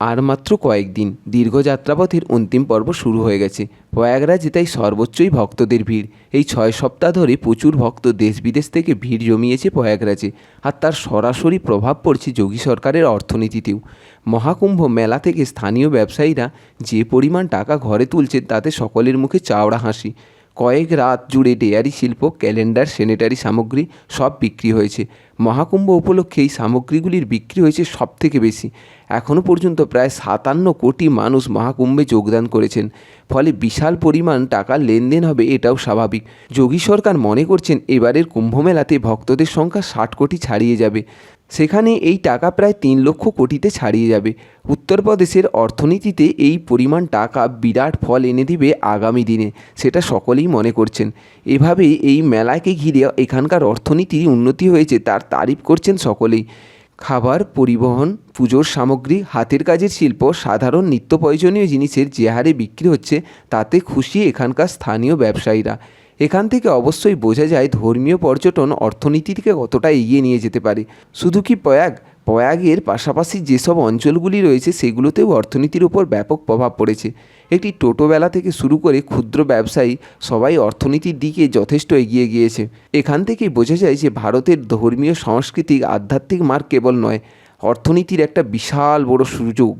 আর মাত্র কয়েকদিন দীর্ঘ যাত্রাপথের অন্তিম পর্ব শুরু হয়ে গেছে। প্রয়াগরাজে তাই সর্বোচ্চই ভক্তদের ভিড়। এই ছয় সপ্তাহ ধরে প্রচুর ভক্ত দেশ বিদেশ থেকে ভিড় জমিয়েছে প্রয়াগরাজে আর তার সরাসরি প্রভাব পড়ছে যোগী সরকারের অর্থনীতিতেও। মহাকুম্ভ মেলা থেকে স্থানীয় ব্যবসায়ীরা যে পরিমাণ টাকা ঘরে তুলছে তাতে সকলের মুখে চাওড়া হাসি। কয়েক রাত জুড়ে ডেয়ারি শিল্প, ক্যালেন্ডার স্যানিটারি সামগ্রী সব বিক্রি হয়েছে। মহাকুম্ভ উপলক্ষে এই সামগ্রীগুলির বিক্রি হয়েছে সব থেকে বেশি। এখনও পর্যন্ত প্রায় সাতান্ন কোটি মানুষ মহাকুম্ভে যোগদান করেছেন। ফলে বিশাল পরিমাণ টাকার লেনদেন হবে এটাও স্বাভাবিক। যোগী সরকার মনে করছেন, এবারের কুম্ভমেলাতে ভক্তদের সংখ্যা ষাট কোটি ছাড়িয়ে যাবে। সেখানে এই টাকা প্রায় তিন লক্ষ কোটিতে ছাড়িয়ে যাবে। উত্তরপ্রদেশের অর্থনীতিতে এই পরিমাণ টাকা বিরাট ফল এনে দিবে আগামী দিনে, সেটা সকলেই মনে করছেন। এভাবেই এই মেলাকে ঘিরে এখানকার অর্থনীতির উন্নতি হয়েছে তার তারিফ করছেন সকলেই। খাবার, পরিবহন, পুজোর সামগ্রী, হাতের কাজের শিল্প, সাধারণ নিত্য প্রয়োজনীয় জিনিসের যে হারে বিক্রি হচ্ছে, তাতে খুশি এখানকার স্থানীয় ব্যবসায়ীরা। এখান থেকে অবশ্যই বোঝা যায় ধর্মীয় পর্যটন অর্থনীতিকে কতটা এগিয়ে নিয়ে যেতে পারে। শুধু কি প্রয়াগ? প্রয়াগের পাশাপাশি যেসব অঞ্চলগুলি রয়েছে সেগুলোতেও অর্থনীতির উপর ব্যাপক প্রভাব পড়েছে। একটি টোটোবেলা থেকে শুরু করে ক্ষুদ্র ব্যবসায়ী সবাই অর্থনীতির দিকে যথেষ্ট এগিয়ে গিয়েছে। এখান থেকেই বোঝা যায় যে ভারতের ধর্মীয়, সাংস্কৃতিক, আধ্যাত্মিক মার্গ কেবল নয়, অর্থনীতির একটা বিশাল বড় সুযোগ।